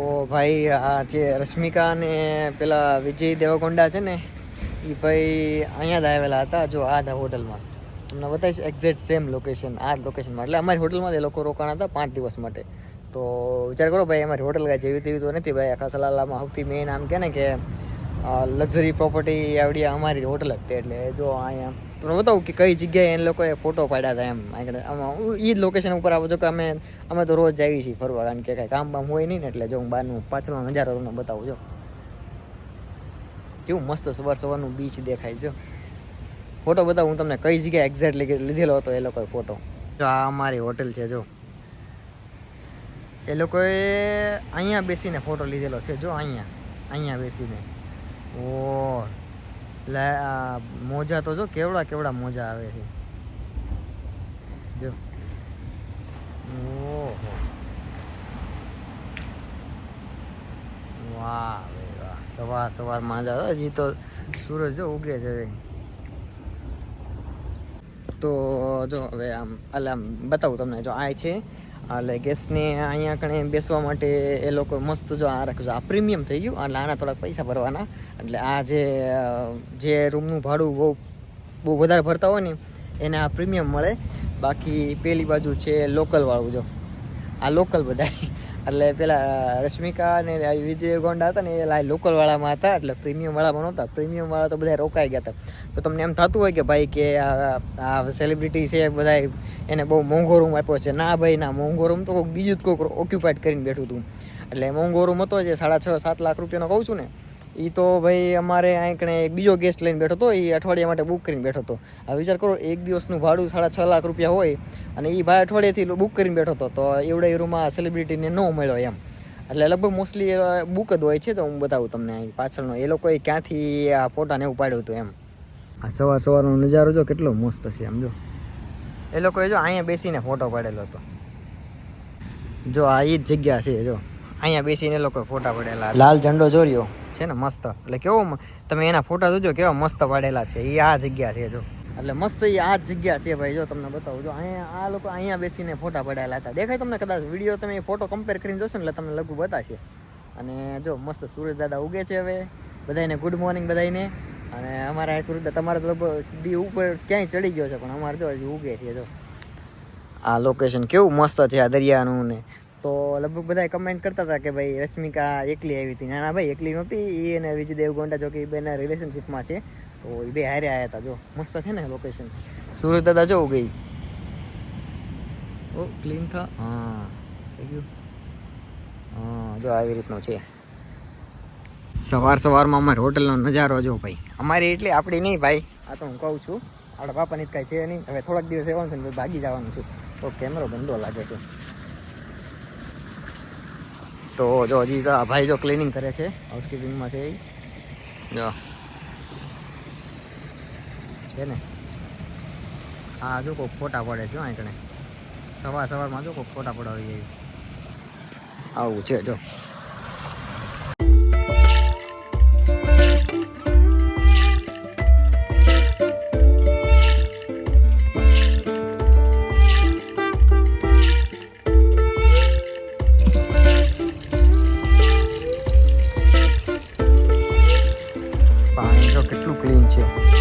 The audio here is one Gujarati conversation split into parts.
તો ભાઈ, આ જે રશ્મિકા અને પેલા વિજય દેવકોંડા છે ને એ ભાઈ અહીંયા જ આવેલા હતા, જો આ જ હોટલમાં. તમને બતાવીશ એક્ઝેક્ટ સેમ લોકેશન આ લોકેશનમાં એટલે અમારી હોટલમાં એ લોકો રોકાણા હતા પાંચ દિવસ માટે. તો વિચાર કરો ભાઈ, અમારી હોટલ કાંઈ જેવી તેવી તો નથી ભાઈ, આખા સલાલામાં સૌથી મેઇન આમ કે ને કે લક્ઝરી પ્રોપર્ટી આવડી અમારી હોટલ જ તે એટલે જો અહીંયા તમને બતાવું કે કઈ જગ્યાએ એ લોકોએ ફોટો પાડ્યા હતા એમ. આગળ આમાં એ જ લોકેશન ઉપર આવો છો કે અમે અમે તો રોજ જઈએ છીએ ફરવા. કારણ કે કાંઈ કામ બામ હોય નહીં ને એટલે જો હું બહારનું પાછળનો નજારો તમને બતાવું જો. કેવું મસ્ત સવાર સવારનું બીચ દેખાય જો. ફોટો બતાવું, હું તમને કઈ જગ્યાએ એક્ઝેક્ટલી લીધેલો હતો એ લોકોએ ફોટો જો આ અમારી હોટેલ છે જો. એ લોકોએ અહીંયા બેસીને ફોટો લીધેલો છે જો અહીંયા. અહીંયા બેસીને. ઓ લે, આ મોજા તો જો કેવડા કેવડા મોજા આવે છે. જો. ઓહો. વાહ વાહ. સવાર સવાર જ આવે હજી તો સૂરજ જો ઉગે છે તો જો હવે આમ એટલે આમ બતાવું તમને. જો આ છે એટલે ગેસને અહીંયા કણે બેસવા માટે એ લોકો મસ્ત જો આ રાખ્યું છે. આ પ્રીમિયમ થઈ ગયું, એટલે આના થોડાક પૈસા ભરવાના. એટલે આ જે જે રૂમનું ભાડું બહુ બહુ વધારે ભરતા હોય ને, એને આ પ્રીમિયમ મળે. બાકી પેલી બાજુ છે લોકલવાળું જો. આ લોકલ બધા એટલે પેલા રશ્મિકા અને વિજય ગોંડા હતા ને એ લાઈ લોકલ વાળામાં હતા, એટલે પ્રીમિયમ વાળામાં નહોતા. પ્રીમિયમ વાળા તો બધા રોકાઈ ગયા હતા. તો તમને એમ થતું હોય કે ભાઈ કે આ આ સેલિબ્રિટી છે બધા એને બહુ મોંઘો રૂમ આપ્યો છે. ના ભાઈ, ના, મોંઘો રૂમ તો કોઈક બીજું જ કોઈક ઓક્યુપાઈડ કરીને બેઠું હતું. એટલે મોંઘો રૂમ હતો જે સાડા છ, સાત લાખ રૂપિયાનો કહું છું ને એ તો ભાઈ અમારે અહીં કણે એક બીજો ગેસ્ટ લઈને બેઠો હતો એ અઠવાડિયા માટે બુક કરીને બેઠો હતો. હવે વિચાર કરો, એક દિવસનું ભાડું સાડા છ લાખ રૂપિયા હોય અને એ ભાઈ અઠવાડિયાથી બુક કરીને બેઠો હતો, તો એવડે રૂમમાં સેલિબ્રિટીને ન મળ્યો એમ. એટલે લગભગ મોસ્ટલી બુક જ હોય છે તો હું બતાવું તમને અહીં પાછળનો. એ લોકોએ ક્યાંથી આ ફોટાને એવું પાડ્યું હતું એમ. આ સવાર સવારનો નજારો જો કેટલો મસ્ત છે, આમ જો. એ લોકોએ જો અહીંયા બેસીને ફોટો પાડેલો હતો. જો આ એ જ જગ્યા છે, જો. અહીંયા બેસીને એ લોકો ફોટા પાડેલા લાલ ઝંડો જોર્યો. છે ને મસ્ત. એટલે કેવો તમે એના ફોટા જોજો કેવા મસ્ત પાડેલા છે. એ આ જગ્યા છે જો. એટલે મસ્ત એ આ જ જગ્યા છે ભાઈ, જો તમને બતાવું. જો અહીંયા આ લોકો અહીંયા બેસીને ફોટા પડાયેલા હતા. દેખાય તમને કદાચ વીડિયો તમે ફોટો કમ્પેર કરીને જોશો ને એટલે તમને લઘુ બતાશે. અને જો મસ્ત સૂરજ દાદા ઉગે છે હવે. બધાને ગુડ મોર્નિંગ બધાને અને અમારા અહીં સૂરજ તમારે લગભગ દી ઉપર ક્યાંય ચડી ગયો છે, પણ અમારે જો હજી ઉગે છે, જો. આ લોકેશન કેવું મસ્ત છે આ દરિયાનું ને. તો લગભગ બધા કમેન્ટ કરતા હતા કે ભાઈ રશ્મિકા એકલી આવી હતી. ના ના ભાઈ એકલી નહોતી એ અને વિજય દેવગોંડા જો કે એ બેના રિલેશનશિપમાં છે. તો એ બે હારે આવ્યા હતા જો. મસ્ત છે ને લોકેશન સુરત દાદા જો ગઈ? ઓ ક્લીન થા. હા થઈ ગયું હા, જો આવી રીતનો છે. સવાર સવારમાં અમારી હોટલનો નજારો જો ભાઈ. અમારી એટલી આપણી નહીં ભાઈ. આ તો હું કહું છું. આપણા બાપાની કાંઈ છે નહીં. હવે થોડાક દિવસ એવાનું છે ભાગી જવાનું છે. તો કેમેરો ગંદો લાગે છે. તો જો હજી તો ભાઈ જો ક્લિનિંગ કરે છે હાઉસકીપિંગમાં છે જો. છે ને? હા જો કોઈક ફોટા પડે છે અહીં સવાર સવારમાં જો કોઈક ફોટા પડાવી જાય આવું છે, જો.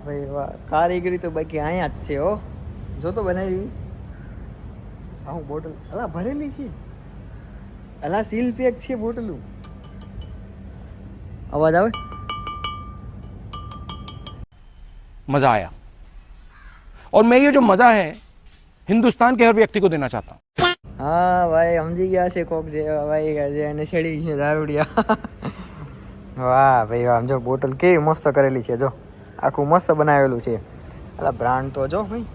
ભાઈ વાહ કારીગરી તો બાકી અહીંયા જ છે હો જો તો બનાવી આ હું બોટલ અલા ભરેલી છે અલા સીલ પેક છે બોટલું અવાજ આવે मजा आया और मैं ये जो मजा है हिंदुस्तान के हर व्यक्ति को देना चाहता हूँ હા ભાઈ સમજી ગયા છે કોક જે ભાઈ જે એને છેડી છે દારૂડિયા વાહ ભાઈ વાહ જો બોટલ કેવી મસ્ત કરેલી છે જો આખું મસ્ત બનાવેલું છે. એટલે બ્રાન્ડ તો જો ભાઈ,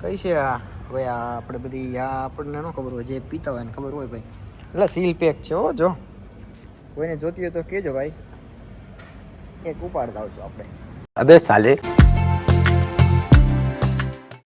કઈ છે આ? ભાઈ આ આપણે બધી, આ આપણને ન ખબર હોય, જે પીતા હોય ને ખબર હોય ભાઈ. એટલે સીલ પેક છે હો, જો. કોઈને જોતી હોય તો કહેજો ભાઈ. એક ઉપાડતા લાવશું આપણે. અબે, સાલે.